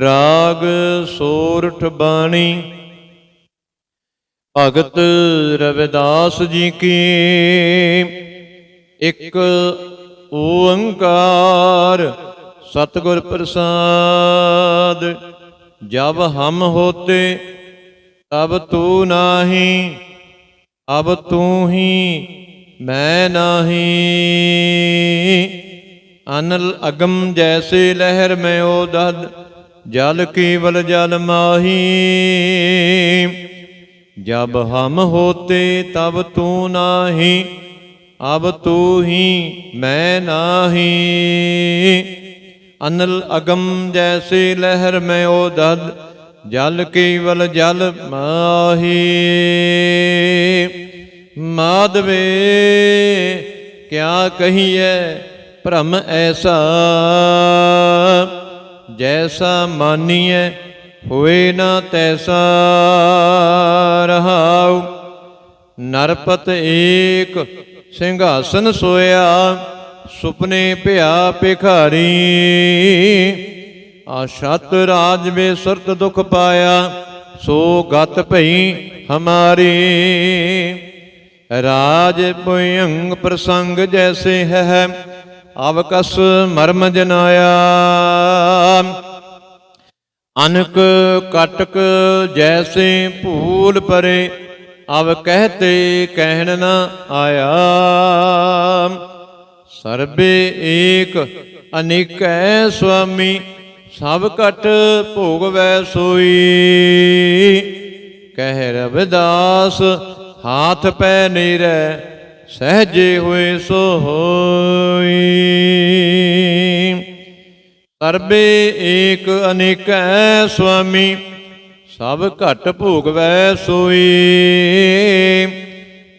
ਰਾਗ ਸੋਰਠ ਬਾਣੀ। ਭਗਤ ਰਵਿਦਾਸ ਜੀ ਕੀ ਇੱਕ ਓੰਕਾਰ ਸਤਿਗੁਰ ਪ੍ਰਸਾਦ, ਜਬ ਹਮ ਹੋਤੇ ਤਬ ਤੂ ਨਾਹੀ, ਅਬ ਤੂੰ ਹੀ ਮੈਂ ਨਾਹੀ। ਅਨਲ ਅਗਮ ਜੈਸੇ ਲਹਿਰ ਮੈਂ ਓਦਦ ਜਲ ਕੇਵਲ ਜਲ ਮਾਹੀ। ਜਬ ਹਮ ਹੋਤੇ ਤਬ ਤੂੰ ਨਾਹੀ, ਅਬ ਤੂੰ ਹੀ ਮੈਂ ਨਾਹੀ। ਅਨਲ ਅਗਮ ਜੈਸੀ ਲਹਿਰ ਮੈਂ ਓਦਦ ਜਲ ਕੇਵਲ ਜਲ ਮਾਹੀ। ਮਾਧਵੇ, ਕਿਆ ਕਹੀਏ ਭ੍ਰਮ ਐਸਾ? ਜੈਸਾ ਮਾਨੀਏ ਹੋਏ ਨਾ ਤੈਸਾ ਰਹਾਉ। ਨਰਪਤ ਏਕ ਸਿੰਘਾਸਨ ਸੋਇਆ, ਸੁਪਨੇ ਭਿਆ ਭਿਖਾਰੀ। ਆਸ਼ਤ ਰਾਜ ਵੇ ਸੁਰਤ ਦੁਖ ਪਾਇਆ, ਸੋ ਗਤ ਭਈ ਹਮਾਰੀ। ਰਾਜ ਪੁਯੰਗ ਪ੍ਰਸੰਗ ਜੈਸੇ ਹੈ, ਅਵਕਸ ਮਰਮ ਜਨਾਇਆ। ਅਨਕ ਕਟਕ ਜੈਸੇ ਭੂਲ ਪਰੇ, ਅਵ ਕਹਤੇ ਕਹਿਣ ਨਾ ਆਇਆ। ਸਰਬੇ ਏਕ ਅਨੇਕੈ ਸੁਆਮੀ, ਸਭ ਕਟ ਭੋਗਵੈ ਸੋਈ। ਕਹਿ ਰਵਿਦਾਸ, ਹਾਥ ਪੈ ਨੀਰੈ, ਸਹਜੇ ਹੋਏ ਸੋ ਹੋਈ। ਸਰਬੇ ਏਕ ਅਨੇਕੈ ਸੁਆਮੀ, ਸਭ ਘਟ ਭੋਗਵੈ ਸੋਈ।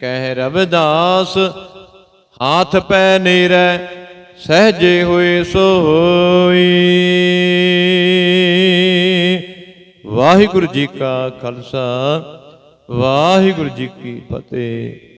ਕਹਿ ਰਵਿਦਾਸ, ਹਾਥ ਪੈ ਨੀਰੈ, ਸਹਜੇ ਹੋਏ ਸੋ ਵਾਹਿਗੁਰੂ ਜੀ ਕਾ ਖਾਲਸਾ, ਵਾਹਿਗੁਰੂ ਜੀ ਕੀ ਫਤਿਹ।